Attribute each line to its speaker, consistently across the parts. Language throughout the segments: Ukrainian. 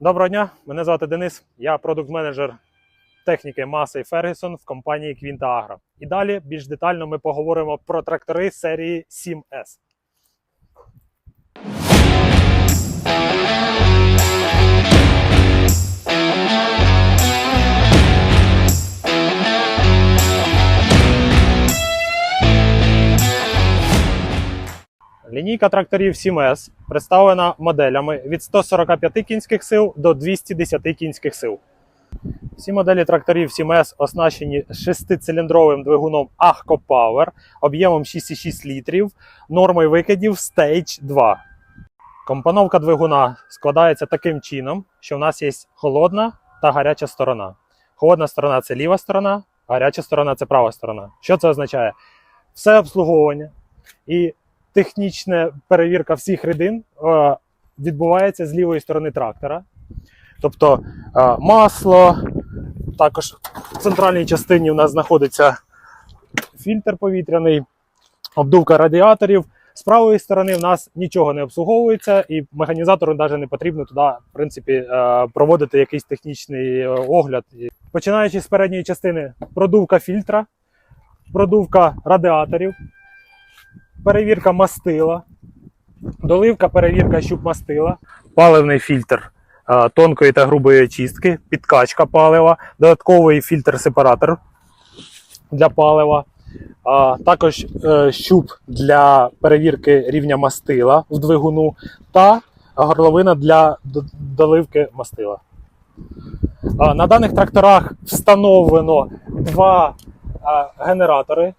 Speaker 1: Доброго дня, мене звати Денис. Я продукт-менеджер техніки Маси Фергюсон в компанії Quinta Agro. І далі більш детально ми поговоримо про трактори серії 7S. Лінійка тракторів 7S представлена моделями від 145 кінських сил до 210 кінських сил. Всі моделі тракторів 7S оснащені шестициліндровим двигуном Ahco Power об'ємом 6,6 літрів, нормою викидів Stage 2. Компоновка двигуна складається таким чином, що в нас є холодна та гаряча сторона. Холодна сторона це ліва сторона, гаряча сторона це права сторона. Що це означає? Все обслуговування і технічна перевірка всіх рідин е, відбувається з лівої сторони трактора. Тобто е, масло, також в центральній частині у нас знаходиться фільтр повітряний, обдувка радіаторів. З правої сторони в нас нічого не обслуговується, і механізатору навіть не потрібно туди, в принципі, е, проводити якийсь технічний огляд. Починаючи з передньої частини, продувка фільтра, продувка радіаторів, перевірка мастила, доливка, перевірка щуп мастила, паливний фільтр тонкої та грубої очистки, підкачка палива, додатковий фільтр-сепаратор для палива, а також е, щуп для перевірки рівня мастила в двигуну та горловина для доливки мастила. А, На даних тракторах встановлено два а, генератори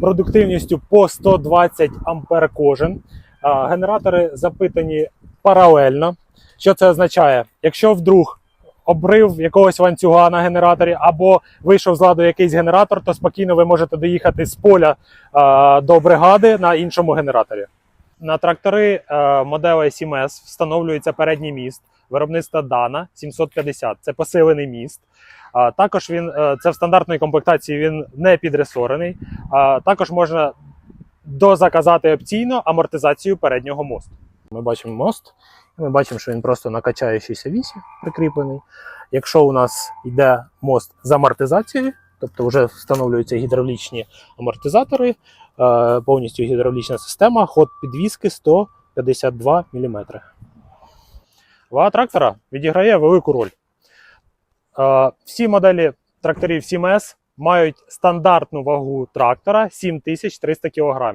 Speaker 1: продуктивністю по 120 ампер кожен. Генератори запитані паралельно. Що це означає? Якщо вдруг обрив якогось ланцюга на генераторі або вийшов з ладу якийсь генератор, то спокійно ви можете доїхати з поля до бригади на іншому генераторі. На трактори е, моделі 7S встановлюється передній міст виробництва Dana 750. Це посилений міст. Також він е, це в стандартної комплектації він не підресорений. Також можна дозаказати опційно амортизацію переднього мосту. Ми бачимо мост, і ми бачимо, що він просто на качаючійся вісі прикріплений. Якщо у нас йде мост з амортизацією, тобто вже встановлюються гідравлічні амортизатори, е, повністю гідравлічна система, ход підвіски 152 мм. Вага трактора відіграє велику роль. Е, Всі моделі тракторів 7S мають стандартну вагу трактора 7300 кг.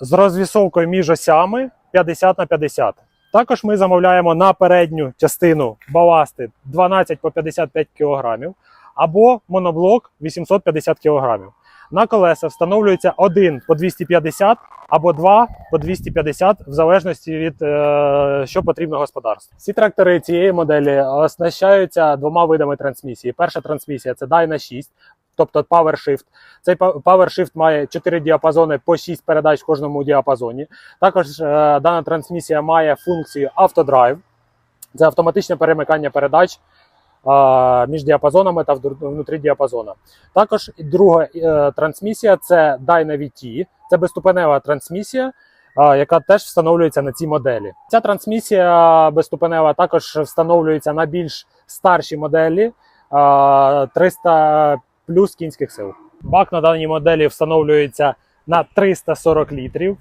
Speaker 1: З розвісовкою між осями 50 на 50. Також ми замовляємо на передню частину баласти 12 по 55 кг або моноблок 850 кг. На колеса встановлюється один по 250 або два по 250 в залежності від е, що потрібно господарству. Всі трактори цієї моделі оснащаються двома видами трансмісії. Перша трансмісія це Dyna 6, тобто PowerShift. Цей па- PowerShift має 4 діапазони по 6 передач в кожному діапазоні. Також е, дана трансмісія має функцію автодрайв. Це автоматичне перемикання передач між діапазонами та внутрі діапазона. Також друга е, трансмісія це Dyna VT. Це безступенева трансмісія, яка теж встановлюється на цій моделі. Ця трансмісія безступенева також встановлюється на більш старші моделі е, 300 плюс кінських сил. Бак на даній моделі встановлюється на 340 літрів.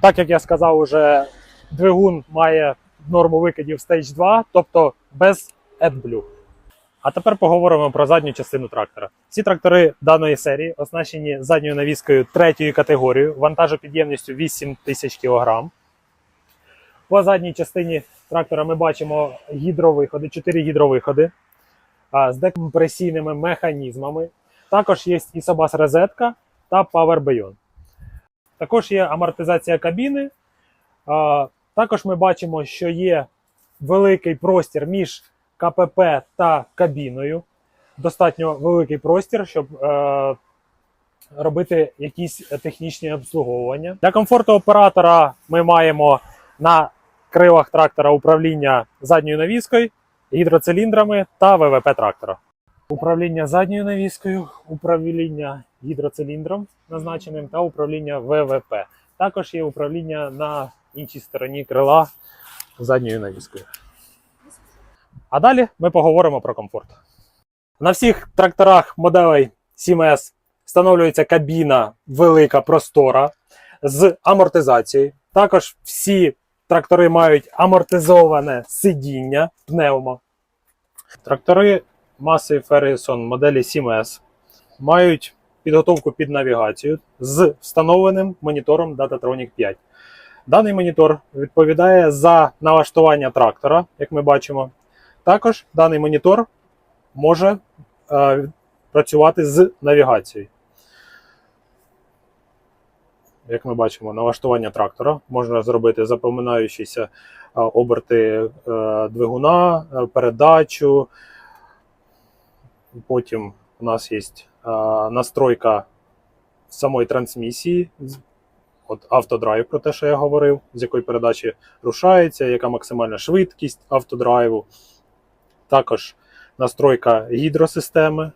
Speaker 1: Так як я сказав, уже двигун має норму викидів Stage 2, тобто без AdBlue. А тепер поговоримо про задню частину трактора. Всі трактори даної серії оснащені задньою навіскою третьої категорії, вантажопідємністю 8 тисяч кг. По задній частині трактора ми бачимо гідровиходи, 4 гідровиходи з декомпресійними механізмами. Також є ісобас розетка та Power Bayon. Також є амортизація кабіни. Також ми бачимо, що є великий простір між КПП та кабіною. Достатньо великий простір, щоб е, робити якісь технічні обслуговування. Для комфорту оператора ми маємо на крилах трактора управління задньою навіскою, гідроциліндрами та ВВП трактора. Управління задньою навіскою, управління гідроциліндром назначеним та управління ВВП. Також є управління на іншій стороні крила задньою навіскою. А далі ми поговоримо про комфорт. На всіх тракторах моделей 7S встановлюється кабіна велика, простора з амортизацією. Також всі трактори мають амортизоване сидіння пневмо. Трактори маси Ferguson моделі 7S мають підготовку під навігацію з встановленим монітором Datatronic 5. Даний монітор відповідає за налаштування трактора, як ми бачимо. Також даний монітор може е, працювати з навігацією. Як ми бачимо, налаштування трактора можна зробити запоминаючися е, оберти е, двигуна, е, передачу. Потім у нас є настройка самої трансмісії. От автодрайв, про те, що я говорив, з якої передачі рушається, яка максимальна швидкість автодрайву. Також настройка гідросистеми.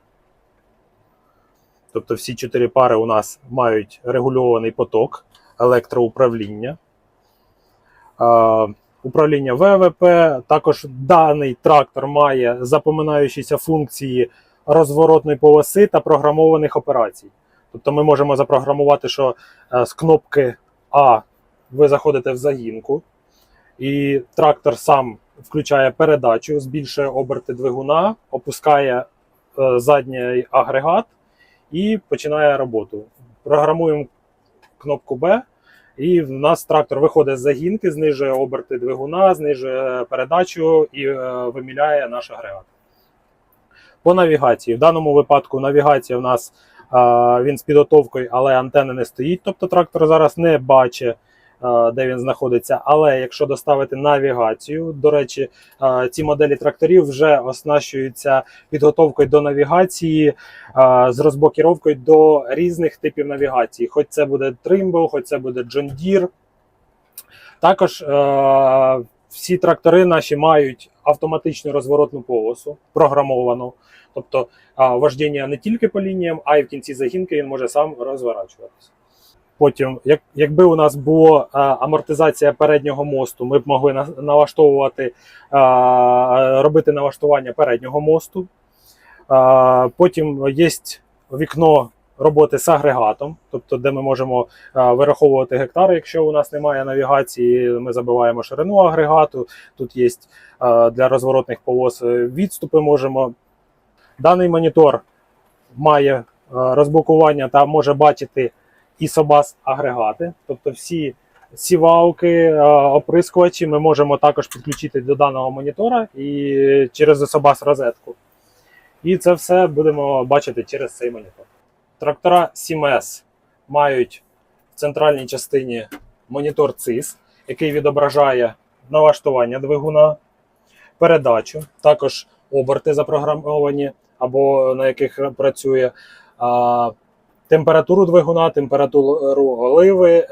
Speaker 1: Тобто всі чотири пари у нас мають регульований поток електроуправління. Е, Управління ВВП. Також даний трактор має запоминаючіся функції розворотної полоси та програмованих операцій. Тобто ми можемо запрограмувати, що е, з кнопки А ви заходите в загінку, і трактор сам включає передачу, збільшує оберти двигуна, опускає е, задній агрегат і починає роботу. Програмуємо кнопку Б, і в нас трактор виходить з загінки, знижує оберти двигуна, знижує передачу і е, виміляє наш агрегат. По навігації. В даному випадку навігація в нас е, він з підготовкою, але антени не стоїть. Тобто трактор зараз не бачить, де він знаходиться. Але якщо доставити навігацію, до речі, е, ці моделі тракторів вже оснащуються підготовкою до навігації е, з розблокіровкою до різних типів навігації. Хоч це буде Trimble, хоч це буде John Deere. Також е, всі трактори наші мають автоматичну розворотну полосу, програмовану. Тобто вождіння не тільки по лініям, а й в кінці загінки він може сам розворачуватися. Потім, як, якби у нас була а, амортизація переднього мосту, ми б могли на- налаштовувати, а, робити налаштування переднього мосту. А, потім є вікно роботи з агрегатом, тобто де ми можемо а, вираховувати гектари. Якщо у нас немає навігації, ми забиваємо ширину агрегату. Тут є а, для розворотних полос е, відступи можемо. Даний монітор має е, розблокування та може бачити ISOBUS агрегати, тобто всі сівалки, е, оприскувачі ми можемо також підключити до даного монітора і через ISOBUS розетку. І це все будемо бачити через цей монітор. Трактора 7S мають в центральній частині монітор CIS, який відображає налаштування двигуна, передачу, також оберти запрограмовані або на яких працює. Температуру двигуна, температуру оливи,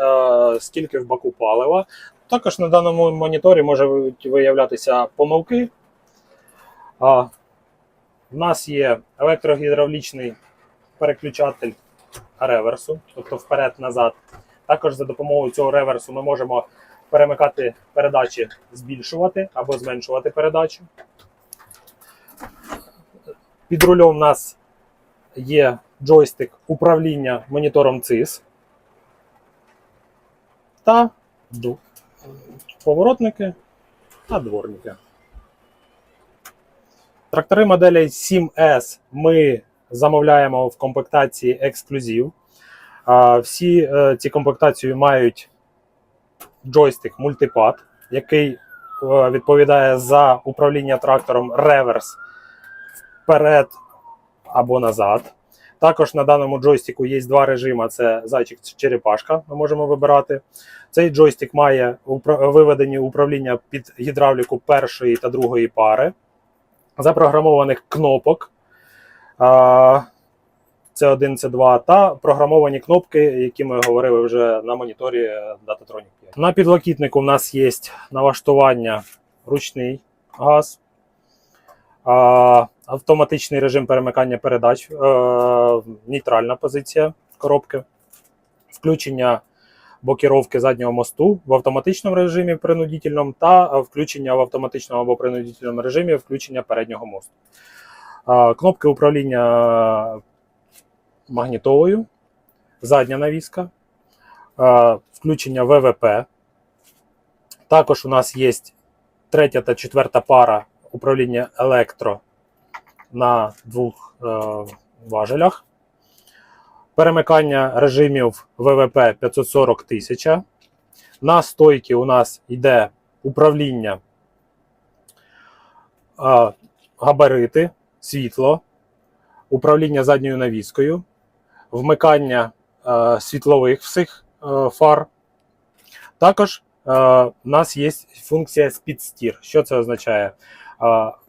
Speaker 1: скільки в баку палива. Також на даному моніторі можуть виявлятися помилки. А, в нас є електрогідравлічний переключатель реверсу, тобто вперед-назад. Також за допомогою цього реверсу ми можемо перемикати передачі, збільшувати або зменшувати передачу. Під рулем у нас є джойстик управління монітором CIS та поворотники та дворники. Трактори моделі 7S ми замовляємо в комплектації ексклюзив. Всі е, ці комплектації мають джойстик мультипад, який е, відповідає за управління трактором реверс вперед або назад. Також на даному джойстику є два режими: це зайчик черепашка. Ми можемо вибирати. Цей джойстик має виведені управління під гідравліку першої та другої пари, запрограмованих кнопок. Це 1, це 2 та програмовані кнопки, які ми говорили вже на моніторі Datatronic 5. На підлокітнику в нас є налаштування ручний газ, автоматичний режим перемикання передач, е, нейтральна позиція коробки, включення блокіровки заднього мосту в автоматичному режимі принудительному та включення в автоматичному або принудительному режимі включення переднього мосту. Кнопки управління магнітолою, задня навіска, включення ВВП. Також у нас є третя та четверта пара управління електро на двох е, важелях. Перемикання режимів ВВП 540 тисяча. На стойки у нас йде управління е, габарити, світло, управління задньою навіскою, вмикання е, світлових всіх е, фар. Також е, у нас є функція спідстір. Що це означає?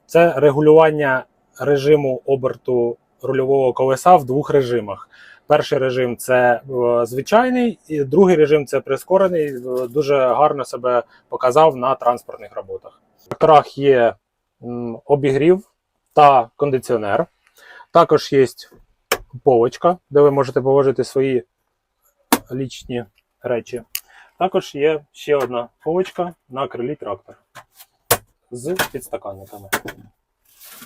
Speaker 1: Це регулювання режиму оберту рульового колеса в двох режимах. Перший режим це е, звичайний, і другий режим це прискорений. Е, Дуже гарно себе показав на транспортних роботах. В тракторах є обігрів та кондиціонер. Також є полочка, де ви можете положити свої лічні речі. Також є ще одна полочка на крилі трактора з підстаканниками.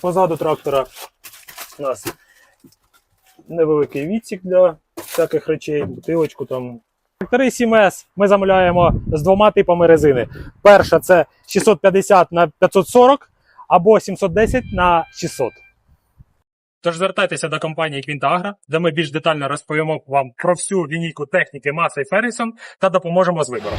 Speaker 1: Позаду трактора у нас невеликий відсік для всяких речей, бутилочку там. Трактори 7С ми замовляємо з двома типами резини. Перша це 650 на 540 або 710 на 600. Тож звертайтеся до компанії Quinta де ми більш детально розповімо вам про всю лінійку техніки Маса і Феррісон та допоможемо з вибором.